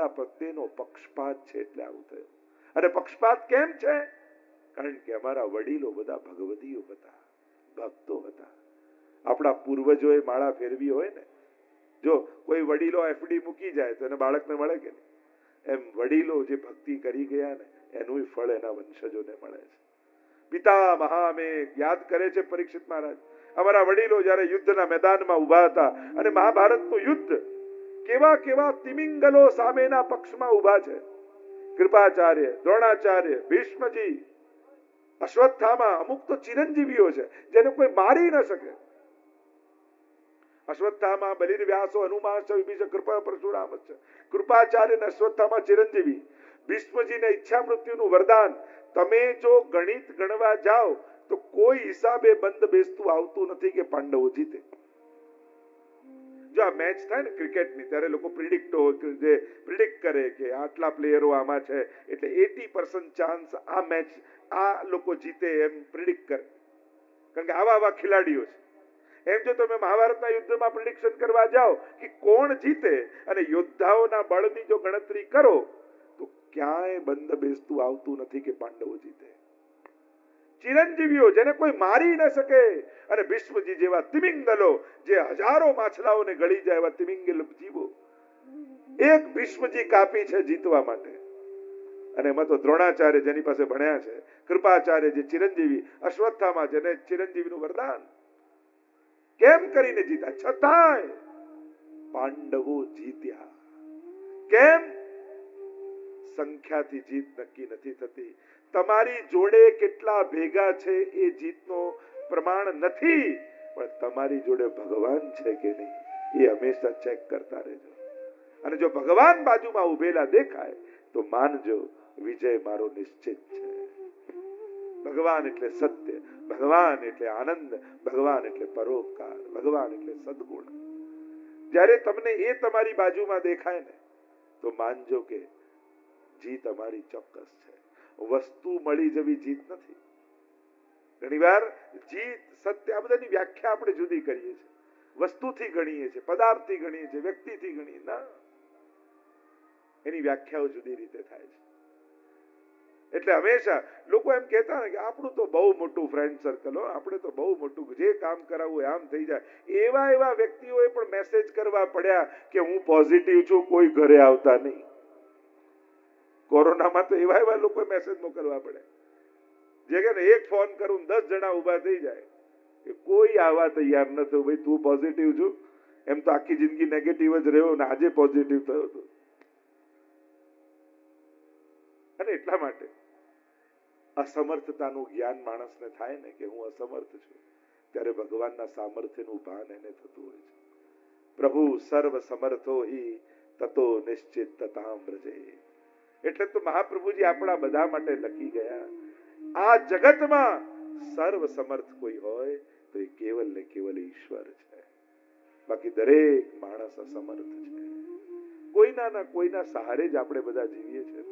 તમારા પ્રત્યેનો પક્ષપાત છે એટલે આવું થયું. અને પક્ષપાત કેમ છે? કારણ કે અમારા વડીલો બધા ભગવદીઓ હતા, ભક્તો હતા. આપણા પૂર્વજોએ માળા ફેરવી હોય ને, જો કોઈ વડીલો એફડી મૂકી જાય તો એને બાળકને મળે કે નહીં? એમ વડીલો જે ભક્તિ કરી ગયા ને એનું ફળ એના વંશજોને મળે છે. પિતા મહામે યાદ કરે છે પરીક્ષિત મહારાજ. અમારા વડીલો જ્યારે યુદ્ધના મેદાનમાં ઊભા હતા અને મહાભારતનું યુદ્ધ કેવા કેવા તિમિંગલો સામેના પક્ષમાં ઊભા છે. કૃપાચાર્ય, દ્રોણાચાર્ય, ભીષ્મજી, અશ્વત્થામાં, અમુક તો ચિરંજીવીઓ છે, જેને કોઈ મારી ન શકે. અશ્વત્થામાં બલિર વ્યાસો હનુમાન છે વિભીષણ કૃપા પરશુરામ છે. કૃપાચાર્ય અને અશ્વત્થામાં ચિરંજીવી. ભીષ્મજીને ઈચ્છા મૃત્યુનું વરદાન. તમે જો ગણિત ગણવા જાઓ, તો કોઈ હિસાબે બંધ બેસતું આવતું નથી કે પાંડવો જીતે. જો આ મેચ થાય ને ક્રિકેટની ત્યારે લોકો પ્રિડિક્ટો જે પ્રિડિક્ટ કરે કે આટલા પ્લેયરો આમાં છે, એટલે એટી પર્સન્ટ ચાન્સ આ મેચ આ લોકો જીતે એમ પ્રિડિક્ટ કરે. કારણ કે આવા આવા ખેલાડીઓ છે. એમ જો તમે મહાભારતના યુદ્ધમાં પ્રિડિક્શન કરવા જાઓ કે કોણ જીતે અને યોદ્ધાઓના બળની જો ગણતરી કરો, તો ક્યાંય બંધ બેસતું આવતું નથી કે પાંડવો જીતે. ચિરંજીવીઓ જેને કોઈ મારી ન શકે. અને ભીષ્મજી જેવા તિમિંગલો જે હજારો માછલાઓને ગળી જાય એવા તિમિંગલ જીવો. એક ભીષ્મજી કાપી છે જીતવા માટે. અને એમાં તો દ્રોણાચાર્ય જેની પાસે ભણ્યા છે, કૃપાચાર્ય જે ચિરંજીવી, અશ્વત્થામાં જેને ચિરંજીવીનું વરદાન. કેમ કરીને જીતા છતાંય પાંડવો જીત્યા. કેમ? સંખ્યાથી જીત નક્કી નથી થતી. તમારી જોડે કેટલા ભેગા છે એ જીતનો પ્રમાણ નથી, પણ તમારી જોડે ભગવાન છે કે નહીં, એ હંમેશા ચેક કરતા રહેજો. અને જો ભગવાન બાજુમાં ઉભેલા દેખાય, તો માનજો વિજય મારો નિશ્ચિત છે. ભગવાન એટલે સત્ય, ભગવાન એટલે આનંદ, ભગવાન એટલે પરોપકાર, ભગવાન એટલે સદગુણ. જ્યારે તમને એ તમારી બાજુમાં દેખાય ને, તો માનજો કે જીત અમારી ચોક્કસ છે. વસ્તુ મળી જવી જીત નથી. ઘણીવાર જીત, સત્ય, આ બધાની વ્યાખ્યા આપણે જુદી કરીએ છીએ. વસ્તુથી ગણીએ છીએ, પદાર્થથી ગણીએ છીએ, વ્યક્તિથી ગણીએ. ના. એની વ્યાખ્યાઓ જુદી રીતે થાય છે. એટલે હંમેશા લોકો એમ કહેતા ને કે આપણું તો બહુ મોટું ફ્રેન્ડ સર્કલ હો, આપણે તો બહુ મોટું જે કામ કરાવવું આમ થઈ જાય. એવા એવા વ્યક્તિઓએ પણ મેસેજ કરવા પડ્યા કે હું પોઝિટિવ છું, કોઈ ઘરે આવતા નહીં. કોરોનામાં તો એવા એવા લોકો મેસેજ મોકલવા પડે જે કે એક ફોન કરું દસ જણા ઊભા થઈ જાય. કે કોઈ આવા તૈયાર નથી ભાઈ, તું પોઝિટિવ છું. એમ તો આખી જિંદગી નેગેટિવ જ રહ્યો ને આજે પોઝિટિવ થયો હતો અને એટલા માટે અસમર્થતાનું જ્ઞાન માણસને થાય ને કે હું અસમર્થ છું, ત્યારે ભગવાનના સામર્થ્યનું ભાન એને થતું હોય છે. પ્રભુ સર્વ સમર્થો હિ, તતો નિશ્ચિત તતામ વ્રજે એટલે તો મહાપ્રભુજી આપણા બધા માટે લખી ગયા. આ જગતમાં સર્વ સમર્થ કોઈ હોય તો એ કેવલ ને કેવલ ઈશ્વર છે. બાકી દરેક માણસ અસમર્થ છે. કોઈના ના કોઈના સહારે જ આપણે બધા જીવીએ છીએ.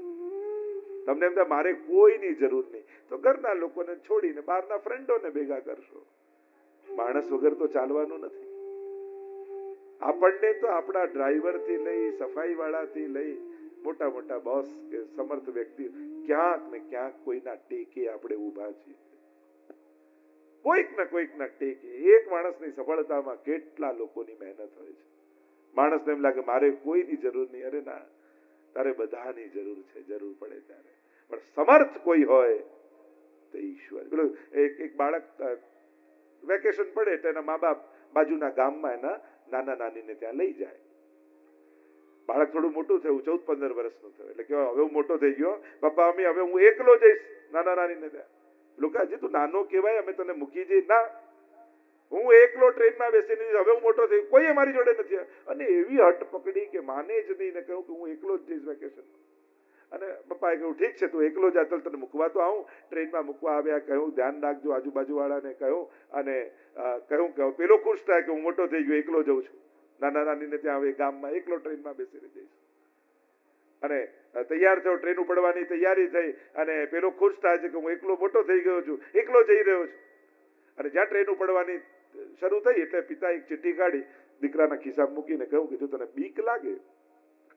તમને એમ થાય મારે કોઈની જરૂર નહીં. તો ઘરના લોકોને છોડીને બહારના ફ્રેન્ડોને ભેગા કરશો. માણસ વગર તો ચાલવાનું નથી. આપણને તો આપણા ડ્રાઈવરથી લઈ, સફાઈ વાળાથી લઈ મોટા મોટા બોસ કે સમર્થ વ્યક્તિ ક્યાંક ને ક્યાંક કોઈના ટેકે આપણે ઊભા છીએ. કોઈક ને કોઈક ના ટેકે. એક માણસની સફળતામાં કેટલા લોકોની મહેનત હોય છે. માણસને એમ લાગે મારે કોઈની જરૂર નહીં. અરે ના, તારે બધાની જરૂર છે, જરૂર પડે ત્યારે. પણ સમર્થ કોઈ હોય તો ઈશ્વર. પેલું એક એક બાળક વેકેશન પડે તો એના મા બાપ બાજુના ગામમાં એના નાના નાનીને ત્યાં લઈ જાય. બાળક થોડું મોટું થયું, ચૌદ, પંદર વર્ષનું થયું. એટલે કે હવે હું મોટો થઈ ગયો. પપ્પા અમે હવે હું એકલો જઈશ. નાના નાનીને ત્યાં લોકો, હજી તું નાનો કહેવાય, અમે તને મૂકી જઈ. ના. હું એકલો ટ્રેનમાં બેસીને હવે હું મોટો થઈ કોઈ મારી જોડે નથી. અને એવી હટ પકડી કે માને જ નહીં ને કહ્યું કે હું એકલો જ જઈશ વેકેશન અને પપ્પાએ કહ્યું, ઠીક છે, તું એકલો જા ચાલ તને મૂકવા તો આવું. ટ્રેનમાં મૂકવા આવ્યા, કહ્યું, ધ્યાન રાખજો આજુબાજુ વાળાને કહ્યું. અને કહ્યું કે, પેલો ખુશ થાય કે હું મોટો થઈ ગયો, એકલો જઉં છું. નાના નાનીને ત્યાં હવે ગામમાં એકલો ટ્રેનમાં બેસીને જઈશ. અને તૈયાર થયો, ટ્રેન ઉપડવાની તૈયારી થઈ અને પેલો ખુશ થાય છે કે હું એકલો મોટો થઈ ગયો છું, એકલો જઈ રહ્યો છું. અને જ્યાં ટ્રેન ઉપડવાની શરૂ થઈ એટલે પિતા એક ચિઠ્ઠી કાઢી, દીકરાના ખિસ્સામાં મૂકીને કહ્યું કે જો તને બીક લાગે,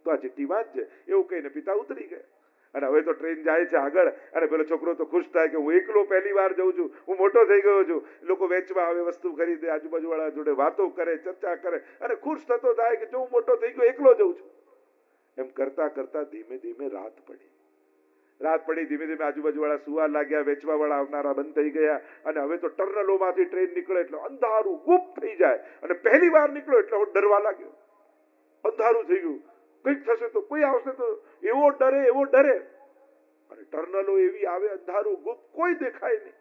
તો આ ચિઠ્ઠી વાંચજે. એવું કહીને પિતા ઉતરી ગયા. અને હવે તો ટ્રેન જાય છે આગળ. અને પેલો છોકરો તો ખુશ થાય કે હું એકલો પહેલી વાર જઉં છું. હું મોટો થઈ ગયો છું. લોકો વેચવા આવે, વસ્તુ ખરીદે આજુબાજુ વાળા જોડે વાતો કરે, ચર્ચા કરે. અને ખુશ થતો થાય કે જો હું મોટો થઈ ગયો, એકલો જઉં છું. એમ કરતા કરતા ધીમે ધીમે રાત પડી. રાત પડી, ધીમે ધીમે આજુબાજુ વાળા સુવા લાગ્યા વેચવા વાળા આવનારા બંધ થઈ ગયા. અને હવે તો ટર્નલોમાંથી ટ્રેન નીકળે એટલે અંધારું ગુપ્ત થઈ જાય. અને પહેલી વાર નીકળ્યો એટલે હું ડરવા લાગ્યો. અંધારું થઈ ગયું. કંઈક થશે તો કોઈ આવશે તો એવો ડરે એવો ડરે. અને ટર્નલો એવી આવે, અંધારું ગુપ્ત કોઈ દેખાય નહીં.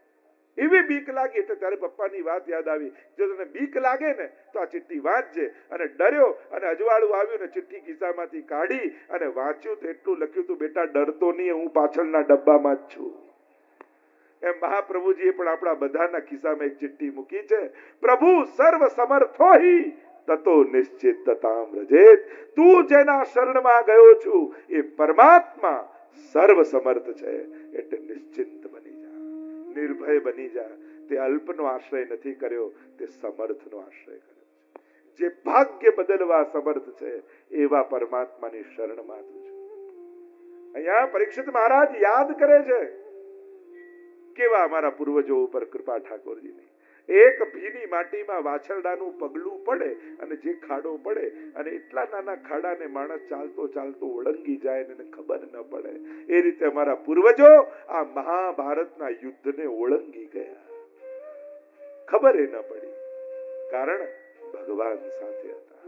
એવી બીક લાગી એટલે ત્યારે પપ્પાની વાત યાદ આવી. જો તને બીક લાગે ને, તો આ ચિઠ્ઠી વાંચજે. અને ડર્યો, અને અજવાળું આવ્યું ને, ચિઠ્ઠી ખિસ્સામાંથી કાઢી અને વાંચ્યું તો એટલું લખ્યું તું, બેટા, ડરતો નહીં, હું પાછળના ડબ્બામાં જ છું. એમ મહાપ્રભુજીએ પણ આપણા બધાના ખિસ્સામાં એક ચિઠ્ઠી મૂકી છે. પ્રભુ સર્વ સમર્થો હિ તતો નિશ્ચિત તતામ રજેત. તું જેના શરણમાં ગયો છું, એ પરમાત્મા સર્વ સમર્થ છે. એટલે નિશ્ચિંત બની જા. નિર્ભય બની જા. તે અલ્પનો આશ્રય નથી કર્યો, તે સમર્થનો આશ્રય કર્યો જે ભાગ્ય બદલવા સમર્થ છે, એવા પરમાત્માની શરણમાં તું છે. અહીંયા પરીક્ષિત મહારાજ યાદ કરે છે. કેવા અમારા પૂર્વજો ઉપર કૃપા ઠાકોરજીની. એક ભીની માટીમાં વાછરડાનું પગલું પડે અને જે ખાડો પડે અને એટલા નાના ખાડાને માણસ ચાલતો ચાલતો ઓળંગી જાય અને ખબર ન પડે. એ રીતે અમારા પૂર્વજો આ મહાભારતના યુદ્ધને ઓળંગી ગયા. ખબર એ ન પડી, કારણ ભગવાન સાથે હતા.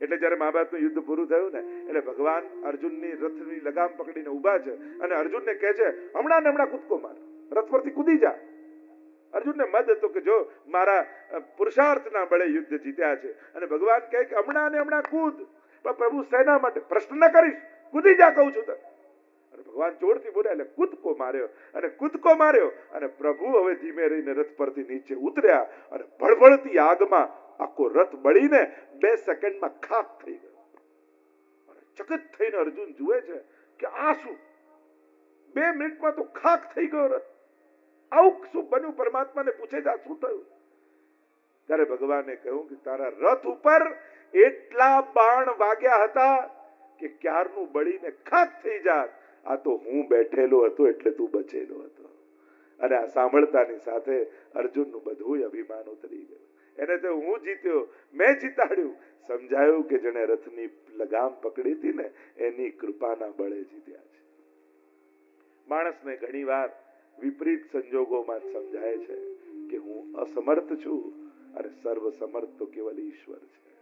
એટલે જ્યારે મહાભારતનું યુદ્ધ પૂરું થયું ને, એટલે ભગવાન અર્જુનની રથની લગામ પકડીને ઊભા છે અને અર્જુનને કહે છે, હમણાં ને હમણાં કૂદકો માર, રથ પરથી કૂદી જા. અર્જુનને મદ હતો કે જો મારા પુરુષાર્થના બળે યુદ્ધ જીત્યા છે. અને ભગવાન કહે કે હમણાં ને હમણાં કૂદ. પણ પ્રભુ સેના માટે પ્રશ્ન ન કરીશ. કૂદી જા કહું છું તને. ભગવાન જોરથી બોલ્યા, એટલે કૂદકો માર્યો. અને કૂદકો માર્યો. અને પ્રભુ હવે ધીમે રહીને રથ પરથી નીચે ઉતર્યા. અને ભળભળતી આગમાં આખો રથ બળીને બે સેકન્ડમાં ખાક થઈ ગયો. અને ચકિત થઈને અર્જુન જુએ છે કે આ શું બે મિનિટમાં તો ખાક થઈ ગયો રથ. આવું શું બન્યું? પરમાત્માને પૂછે આ શું થયું? ત્યારે ભગવાને કહ્યું કે, તારા રથ ઉપર એટલા બાણ વાગ્યા હતા કે ક્યારનું બળીને ખાક થઈ જાત. આ તો હું બેઠેલો હતો એટલે તું બચેલો હતો. અને આ સાંભળતાની સાથે અર્જુનનું બધું અભિમાન ઉતરી ગયું. એને તો હું જીત્યો, મેં જીતાડ્યું. સમજાયું કે જેને રથની લગામ પકડી હતી ને, એની કૃપાના બળે જીત્યા છે. માણસને ઘણીવાર વિપરીત સંજોગોમાં સમજાય છે કે હું અસમર્થ છું અને સર્વ સમર્થ તો કેવલ ઈશ્વર છે.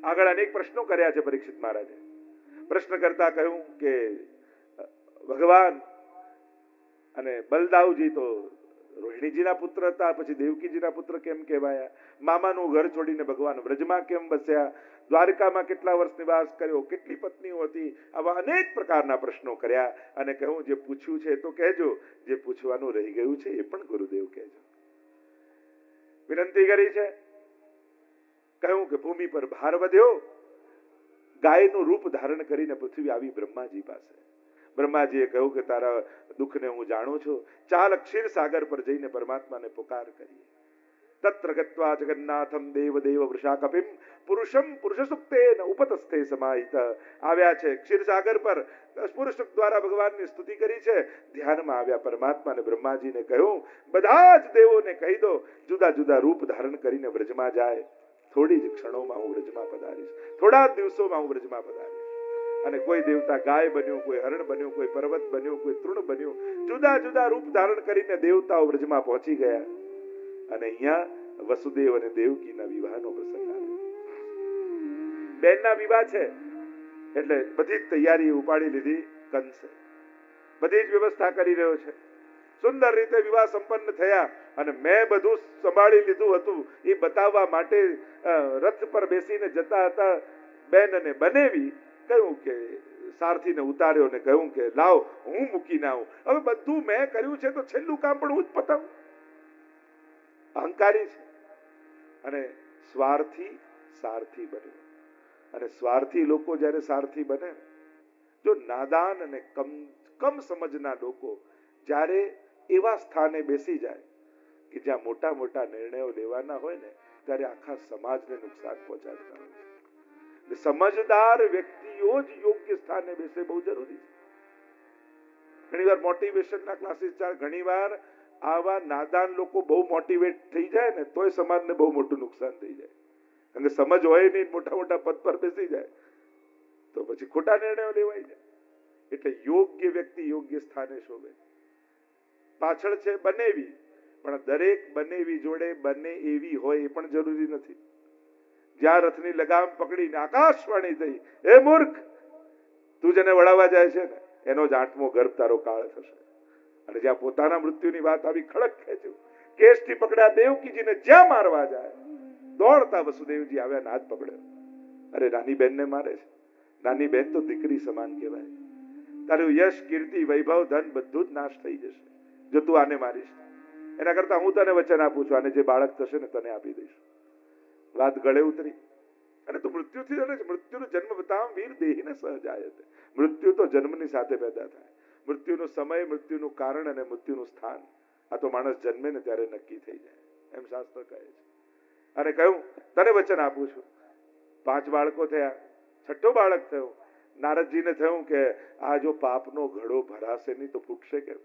આગળ અનેક પ્રશ્નો કર્યા છે પરીક્ષિત મહારાજે. પ્રશ્ન કરતા કહ્યું કે ભગવાન અને બલદાવજી તો રોહિણીજીના પુત્ર હતા, પછી દેવકીજીના પુત્ર કેમ કહેવાયા? મામાનું ઘર છોડીને ભગવાન વ્રજમાં કેમ બસ્યા દ્વારકામાં કેટલા વર્ષ નિવાસ કર્યો? કેટલી પત્નીઓ હતી? આવા અનેક પ્રકારના પ્રશ્નો કર્યા અને કહું જે પૂછ્યું છે તો કહેજો. જે પૂછવાનું રહી ગયું છે એ પણ ગુરુદેવ કહેજો. વિનંતી કરી છે. કહ્યું કે ભૂમિ પર ભાર વધ્યો. ગાયનું રૂપ ધારણ કરીને પૃથ્વી આવી બ્રહ્માજી પાસે. બ્રહ્માજીએ કહ્યું કે તારા દુઃખને હું જાણું છું. ચાલ ક્ષીર સાગર પર જઈને પરમાત્માને પુકાર કરીએ. તત્ર ગત્વા જગન્નાથમ દેવ દેવ વૃષા કપિમ પુરુષમ પુરુષ સુક્તેન ઉપતસ્થે સમાહિત. આવ્યા છે ક્ષીરસાગર પર. પુરુષ દ્વારા ભગવાનની સ્તુતિ કરી છે. ધ્યાનમાં આવ્યા પરમાત્મા અને બ્રહ્માજીને કહ્યું બધા જ દેવોને કહી દો, જુદા જુદા રૂપ ધારણ કરીને વ્રજમાં જાય. થોડી જ ક્ષણોમાં હું વ્રજમાં પધારીશ. થોડા દિવસોમાં હું વ્રજમાં પધારીશ. અને કોઈ દેવતા ગાય બન્યો, કોઈ હરણ બન્યો, કોઈ પર્વત બન્યો, કોઈ તૃણ બન્યો, જુદા જુદા રૂપ ધારણ કરીને દેવતાઓ વ્રજમાં પહોંચી ગયા. અને અહીંયા વસુદેવ અને દેવકીના વિવાહનો પ્રસંગ આવ્યો બેનના વિવાહ છે. એટલે બધી જ તૈયારી ઉપાડી લીધી કંસે. બધી જ વ્યવસ્થા કરી રહ્યો છે. સુંદર રીતે વિવાહ સંપન્ન થયા અને મેં બધું સંભાળી લીધું હતું. એ બતાવવા માટે રથ પર બેસીને જતા હતા બેન અને બનેવી. કહ્યું કે સારથીને ઉતાર્યો ને કહ્યું કે, લાવ, હું મૂકીને આવું. હવે બધું મેં કર્યું છે તો છેલ્લું કામ પણ હું જ પતાવું. અહંકારી છે. અને સ્વાર્થી સારથી બન્યો અને સ્વાર્થી લોકો જ્યારે સારથી બને, જો નાદાન અને કમ કમ સમજના લોકો જ્યારે એવા સ્થાને બેસી જાય કે જ્યાં મોટા મોટા નિર્ણયો લેવાના હોય ને, ત્યારે આખા સમાજને નુકસાન પહોંચાડતા હોય સમજદાર વ્યક્તિઓ જ યોગ્ય સ્થાને બેસે બહુ જરૂરી છે. ઘણીવાર મોટિવેશનના ક્લાસીસ ચાલે, ઘણીવાર આવા નાદાન લોકો બહુ મોટિવેટ થઈ જાય ને, તોય સમાજને બહુ મોટું નુકસાન થઈ જાય. કે સમજ હોય નહીં, મોટા મોટા પદ પર બેસી જાય. તો પછી ખોટા નિર્ણયો લેવાય જાય એટલે યોગ્ય વ્યક્તિ યોગ્ય સ્થાને શોભે. પાછળ છે બનેવી, પણ દરેક બનેવી જોડે બને એવી હોય એ પણ જરૂરી નથી. જ્યાં રથની લગામ પકડીને આકાશવાણી થઈ, એ મૂર્ખ, તું જેને વળાવવા જાય છે ને? એનો જ આઠમો ગર્ભ તારો કાળ થશે. અને જ્યાં પોતાના મૃત્યુની વાત આવી ખડક ખેંચ્યું કેસથી પકડ્યા દેવકીજીને જ્યાં મારવા જાય? દોડતા વસુદેવજી આવ્યા નાદ પકડ્યો અરે, નાની બેનને મારે છે. નાની બેન તો દીકરી સમાન કહેવાય. તારું યશ, કીર્તિ, વૈભવ, ધન બધું જ નાશ થઈ જશે. જો તું આને મારીશ. એના કરતા હું તને વચન આપું છું. આને જે બાળક થશે ને તને આપી દઈશ. વાત ગળે ઉતરી અને તું મૃત્યુથી છે મૃત્યુનો જન્મ બતાવ વીર દેહીને સહજાય મૃત્યુ તો જન્મની સાથે પેદા થાય મૃત્યુનો સમય મૃત્યુનું કારણ અને મૃત્યુનું સ્થાન આ તો માણસ જન્મે ને ત્યારે નક્કી થઈ જાય એમ શાસ્ત્ર કહે છે. અને કહ્યું, તને વચન આપું છું. પાંચ બાળકો થયા, છઠ્ઠો બાળક થયો. નારદજીને થયું કે, આ જો પાપનો ઘડો ભરાશે નહીં તો ફૂટશે કેમ?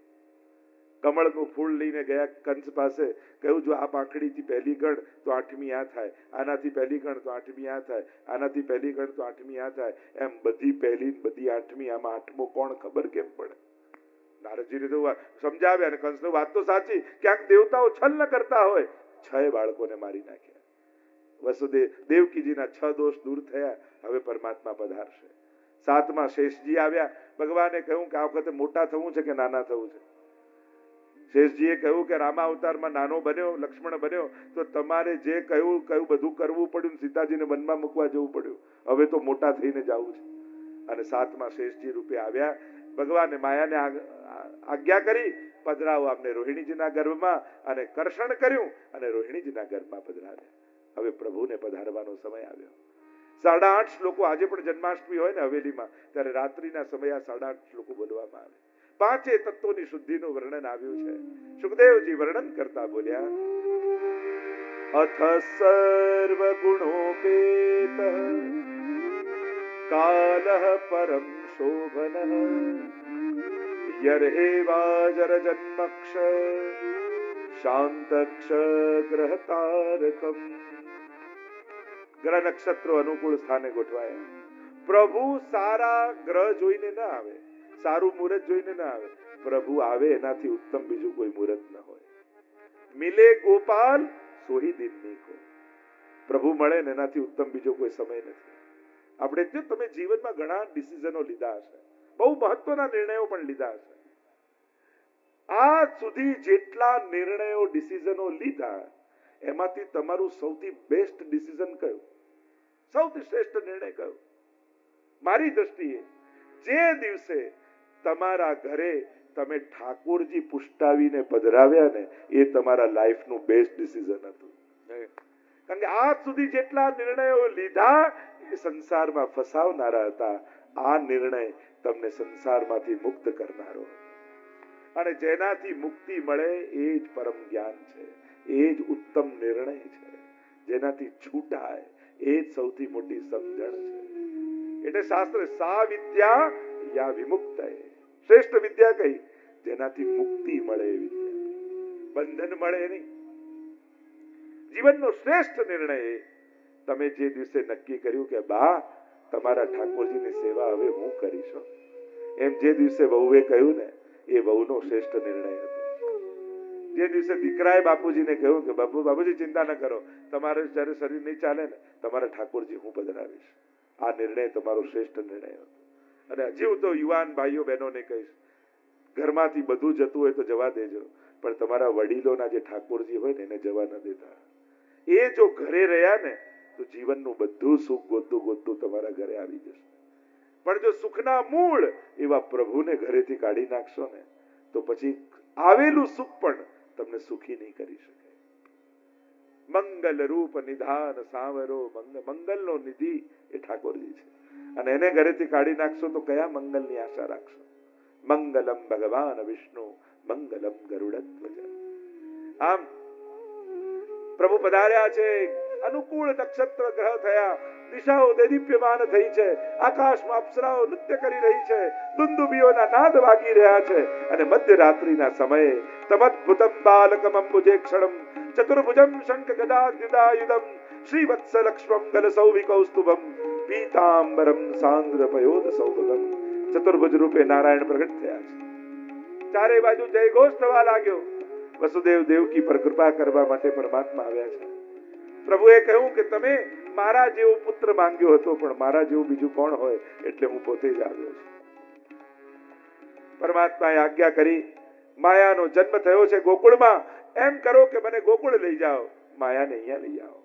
કમળનું ફૂલ લઈને ગયા કંસ પાસે, કહ્યું, જો આ પાંખડીથી પહેલી ગણ, તો આઠમી આ થાય. આનાથી પહેલી ગણ, તો આઠમી આ થાય. આનાથી પહેલી ગણ, તો આઠમી આ થાય. એમ બધી પહેલી બધી આઠમી, આમાં આઠમો કોણ ખબર કેમ પડે? નારદજીને તો સમજાવ્યા અને કંસનું વાત તો સાચી. ક્યાંક દેવતાઓ છલ ન કરતા હોય. છ બાળકોને મારી નાખ્યા. વસુદેવ દેવકીજીના છ દોષ દૂર થયા. હવે પરમાત્મા પધારશે. સાતમાં શેષજી આવ્યા. ભગવાને કહ્યું કે આ વખતે મોટા થવું છે કે નાના થવું છે? શેષજીએ કહ્યું કે રામા અવતારમાં નાનો બન્યો, લક્ષ્મણ બન્યો, તો તમારે જે કહ્યું, કયું બધું કરવું પડ્યું સીતાજીને વનમાં મૂકવા જવું પડ્યું. હવે તો મોટા થઈને જવું છે. અને સાતમાં શેષજી રૂપે આવ્યા. ભગવાને માયાને આજ્ઞા કરી, પધરાવો આપને રોહિણીજીના ગર્ભમાં અને કર્ષણ કર્યું અને રોહિણીજીના ગર્ભમાં પધરાવ્યા. હવે પ્રભુને પધારવાનો સમય આવ્યો. સાડા આઠ શ્લોકો, આજે પણ જન્માષ્ટમી હોય ને હવેલીમાં, ત્યારે રાત્રિના સમયે આ સાડા આઠ શ્લોકો બોલવામાં આવે. પાંચે તત્વોની શુદ્ધિનું વર્ણન આવ્યું છે. સુખદેવજી વર્ણન કરતા બોલ્યા, અથ સર્વ ગુણોપેત કાલ પરમ શોભન યર્હેવાજર જન્મક્ષ શાંતક્ષ ગ્રહતારકમ. ગ્રહ નક્ષત્રો અનુકૂળ સ્થાને ગોઠવાયા. પ્રભુ સારા ગ્રહ જોઈને ના આવે. સારું મુહૂર્ત જોઈને ના આવે. પ્રભુ આવે એનાથી ઉત્તમ બીજું કોઈ મુહૂર્ત ન હોય. મિલે ગોપાલ, સોહી દિનની કો પ્રભુ મળે ને એનાથી ઉત્તમ બીજો કોઈ સમય નથી. આપણે જો તમે જીવનમાં ઘણા ડિસિઝનો લીધા હશે. બહુ મહત્વના નિર્ણયો પણ લીધા હશે. આ સુધી જેટલા નિર્ણયો, ડિસિઝનો લીધા, એમાંથી તમારું સૌથી બેસ્ટ ડિસિઝન કયું? સૌથી શ્રેષ્ઠ નિર્ણય કયો? મારી દ્રષ્ટિએ, જે દિવસે તમારા ઘરે તમે ઠાકોરજી પુષ્ટાવીને પધરાવ્યા ને એ તમારા લાઈફનું બેસ્ટ ડિસિઝન હતું. કારણ કે આજ સુધી જેટલા નિર્ણયો લીધા એ સંસારમાં ફસાવનારા હતા. આ નિર્ણય તમને સંસારમાંથી મુક્ત કરનારો અને જેનાથી મુક્તિ મળે એ જ પરમ જ્ઞાન છે. એ જ ઉત્તમ નિર્ણય છે. જેનાથી છૂટાય એ જ સૌથી મોટી સમજણ છે. એટલે શાસ્ત્ર સા વિદ્યા યા વિમુક્ત શ્રેષ્ઠ વિદ્યા કઈ? જેનાથી મુક્તિ મળે એ બંધન મળે નહીં. જીવનનો શ્રેષ્ઠ નિર્ણય તમે જે દિવસે નક્કી કર્યું કે બા, તમારા ઠાકોરજીની સેવા હવે હું કરીશ એમ જે દિવસે વહુએ કહ્યું ને, એ વહુનો શ્રેષ્ઠ નિર્ણય હતો. જે દિવસે દીકરાએ બાપુજીને કહ્યું કે, બાપુ, બાપુજી, ચિંતા ન કરો. તમારે જ્યારે શરીર નહીં ચાલે ને, તમારા ઠાકોરજી હું પધરાવીશ. આ નિર્ણય તમારો શ્રેષ્ઠ નિર્ણય હતો. અને હજી હું તો યુવાન ભાઈઓ બહેનોને કહીશ, ઘરમાંથી બધું જતું હોય તો જવા દેજો, પણ તમારા વડીલોના જે ઠાકોરજી હોય ને એને જવા ન દેતા. એ જો ઘરે રહ્યા ને, તો જીવનનું બધું સુખ ગોતું ગોતું તમારા ઘરે આવી જશે. પણ જો સુખના મૂળ એવા પ્રભુને ઘરેથી કાઢી નાખશો ને, તો પછી આવેલું સુખ પણ તમને સુખી નહીં કરી શકે. મંગલ રૂપ નિધાન સાવરો મંગલનો નિધિ એ ઠાકોરજી છે. અને એને ઘરેથી કાઢી નાખશો તો કયા મંગલની આશા રાખશો? મંગલમ ભગવાન વિષ્ણુ, મંગલમ ગરુડધ્વજ આમ પ્રભુ પધાર્યા છે, અનુકૂળ નક્ષત્ર ગ્રહ થયા, દિશાઓ દેદીપ્યમાન થઈ છે, આકાશમાં અપ્સરાઓ નૃત્ય કરી રહી છે, દુંદુબીઓના નાદ વાગી રહ્યા છે અને મધ્યરાત્રિના સમયે તમદ્ભુતમ બાલકમ અંબુજે ક્ષણમ ચતુર્ભુજમ શંખ ગદા દ્યુદાયુધમ શ્રીવત્સ લક્ષ્મમ ગલસૌવિકૌસ્તુભમ પીતાંબરમ સાંદ્ર પયોદ સૌભગમ ચતુર્ભુજ રૂપે નારાયણ પ્રગટ થયા છે. ચારે બાજુ જય ઘોષ થવા લાગ્યો. વસુદેવ દેવકી પર કૃપા કરવા માટે પરમાત્મા આવ્યા છે. પ્રભુએ કહ્યું કે તમે મારા જેવો પુત્ર માંગ્યો હતો, પણ મારા જેવું બીજું કોણ હોય એટલે હું પોતે જ આવ્યો છું. પરમાત્માએ આજ્ઞા કરી, માયાનો જન્મ થયો છે ગોકુળમાં. એમ કરો કે મને ગોકુળ લઈ જાઓ. માયાને અહીંયા લઈ આવો.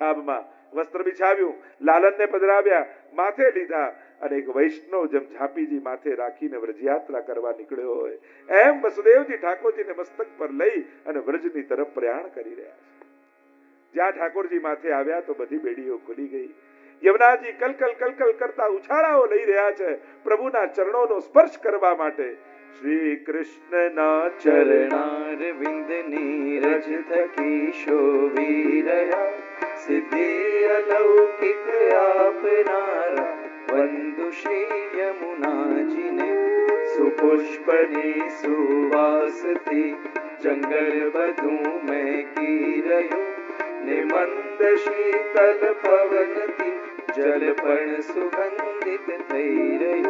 છાબમાં વસ્ત્ર બિછાવ્યું, લાલનને પધરાવ્યા, માથે લીધા અને એક વૈષ્ણવ જેમ ઝાંપીજી માથે રાખીને વ્રજયાત્રા કરવા નીકળ્યો હોય. એમ વસુદેવજી ઠાકોરજીને મસ્તક પર લઈ અને વ્રજની તરફ પ્રયાણ કરી રહ્યા છે. જ્યાં ઠાકોરજી માથે આવ્યા તો બધી બેડીઓ ખુલી ગઈ. યમુનાજી કલકલ કલકલ કરતા ઉછાળાઓ લઈ રહ્યા છે પ્રભુના ચરણોનો સ્પર્શ કરવા માટે. શ્રી કૃષ્ણના ચરણ ચરણારવિંદ નીરજ થકી શોભી રહ્યા, સિદ્ધિ अलौकिक आपनारा, बंधु श्री यमुना जी ने सुपुष्पणी सुवास थी जंगल बधू में की रहूँ निमंत शीतल पवन थी जलपण सुगंधित થઈ રહી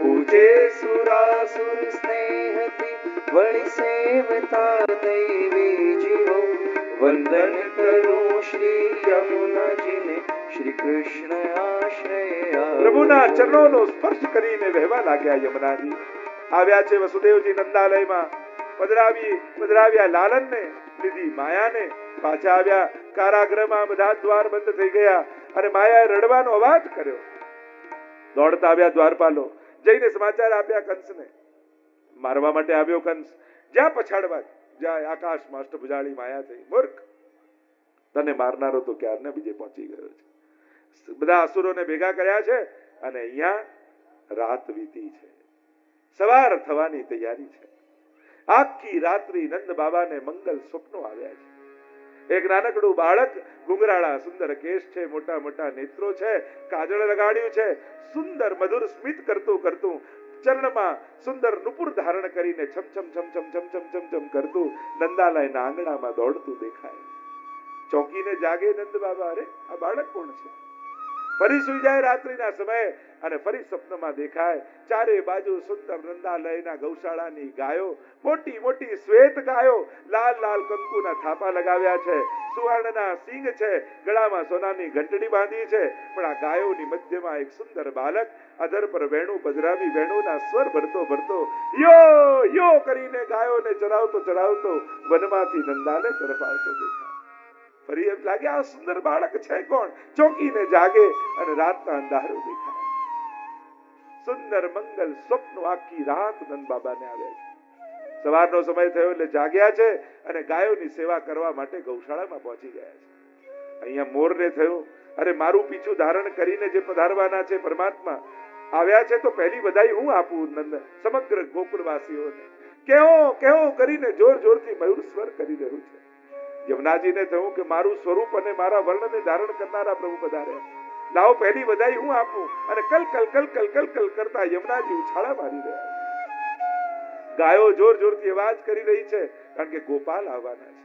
પૂજે સુરાસુર સ્નેહથી વળી સેવતા દૈવી જીવો વંદન કરું શ્રી યમુનાજીને શ્રી કૃષ્ણ આશ્રય પ્રભુના ચરણોનો સ્પર્શ કરીને વહેવા લાગ્યા યમુનાજી. આવ્યા છે વસુદેવજી નંદાલયમાં. પધરાવી, પધરાવ્યા લાલનને, લીધી માયાને. પાછા આવ્યા કારાગૃહમાં, બધા દ્વાર બંધ થઈ ગયા અને માયાએ રડવાનો અવાજ કર્યો. દોડતા આવ્યા દ્વારપાલો, જઈને સમાચાર આપ્યા કંસને. મારવા માટે આવ્યો કંસ. જ્યાં પછાડવા જાય આકાશમાં અષ્ટભુજાળી માયા થઈ. મૂર્ખ. તને મારનારો તો ક્યારને બીજે પહોંચી ગયો છે. બધા અસુરોને ભેગા કર્યા છે અને અહીંયા રાત વીતી છે. સવાર થવાની તૈયારી છે. આખી રાત્રિ નંદ બાબાને મંગલ સ્વપ્નો આવ્યા છે. એક નાનકડું બાળક ગુંગરાળા સુંદર કેશ છે, મોટા મોટા નેત્રો છે, કાજળ લગાડ્યું છે, સુંદર મધુર સ્મિત કરતું કરતું ચરણમાં સુંદર નુપુર ધારણ કરીને છમ છમ છમ છમ છમ છમ છમ છમ કરતું નંદાલયના આંગણામાં દોડતું દેખાય. ચોકીને જાગે નંદ બાબા, અરે, આ બાળક કોણ છે? ફરી સુઈ જાય રાત્રિના સમયે અને ફરી સપનમાં દેખાય. ચારે બાજુ સુંદર નંદાલયના ગૌશાળાની ગાયો, મોટી મોટી શ્વેત ગાયો, લાલ લાલ કંકુના થાપા લગાવ્યા છે. સુવર્ણના સિંગ છે. ગળામાં સોનાની ઘંટડી બાંધી છે. પણ આ ગાયોની મધ્યમાં એક સુંદર બાલક અધર પર વેણું પધરાવી વેણુના સ્વર ભરતો ભરતો, યો યો કરીને ગાયોને ચરાવતો ચરાવતો, વનમાંથી નંદાને તરફ આવતો દેખાય. ફરી એમ લાગે, આ સુંદર બાળક છે કોણ? ચોકીને જાગે અને રાતના અંધારું દેખાય. સુંદર મંગલ સ્વપ્ન આખી રાત નંદ બાબાને આવ્યા છે. સવારનો સમય થયો એટલે જાગ્યા છે અને ગાયોની સેવા કરવા માટે ગૌશાળામાં પહોંચી ગયા છે. અહીંયા મોરને થયો, અરે, મારું પીછું ધારણ કરીને જે પધારવાના છે પરમાત્મા આવ્યા છે તો પહેલી બધાઈ હું આપું સમગ્ર ગોકુળવાસીઓને કેવો કેવો કરીને જોર જોરથી મયુર સ્વર કરી રહ્યું છે. યમુનાજીને થયું કે મારું સ્વરૂપ અને મારા વર્ણને ધારણ કરનારા પ્રભુ પધારે. લાવો, પહેલી બધાઈ હું આપું અને કલ કલ કલ કલ કલ કલ કરતા યમુનાજી ઉછાળા મારી રહ્યા ગાયો જોર જોરથી અવાજ કરી રહી છે કારણ કે ગોપાલ આવવાના છે.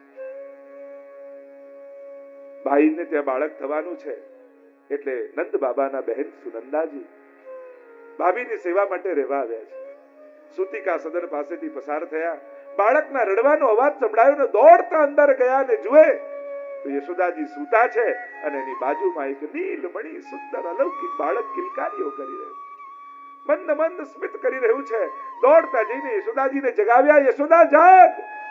ભાઈને ત્યાં બાળક થવાનું છે એટલે નંદ બાબાના બહેન સુનંદાજી ભાભીની સેવા માટે રહેવા આવ્યા છે. સુતિકા સદન પાસેથી પસાર થયા. બાળકના રડવાનો અવાજ સંભળાયો ને દોડતા અંદર ગયા ને જુએ તો યશોદાજી સૂતા છે અને એની બાજુમાં એક નીલમણી સુંદર અલૌકિક બાળક કિલકારીઓ કરી રહ્યું મંદ મંદ સ્મિત કરી રહ્યું છે. દોડતા જઈને યશોદાજીને જગાવ્યા, યશોદા, જાગ!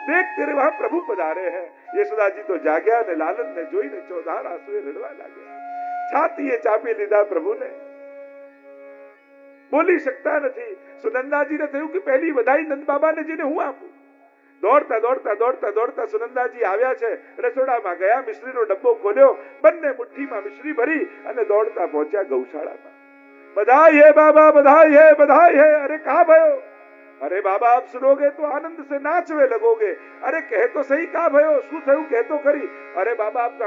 દેખ તેરે વહાં પ્રભુ પધારે હે. યશોદાજી તો જાગ્યા અને લાલનને જોઈને ચોધાર આંસુએ રડવા લાગ્યા. છાતીએ ચાપી લીધા પ્રભુને. બોલી શકતા નથી. સુનંદાજીને થયું કે પહેલી વધાઈ નંદ બાબાને જેને હું આપું? દોડતા દોડતા દોડતા દોડતા સુનંદાજી આવ્યા છે. રસોડામાં ગયા, મિશ્રીનો ડબ્બો ખોલ્યો. બંને મુઠ્ઠીમાં મિશ્રી ભરી અને દોડતા પહોંચ્યા ગૌશાળામાં. બધાય હે બાબા, બધાય હે બધાય હે. અરે કા ભયો? અરે બાબા, આપ સુનોગે તો આનંદ સે નાચવે લગોગે. અરે કહેતો સહી કા ભયો? શું થયું? કહેતો ખરી. અરે બાબા આપ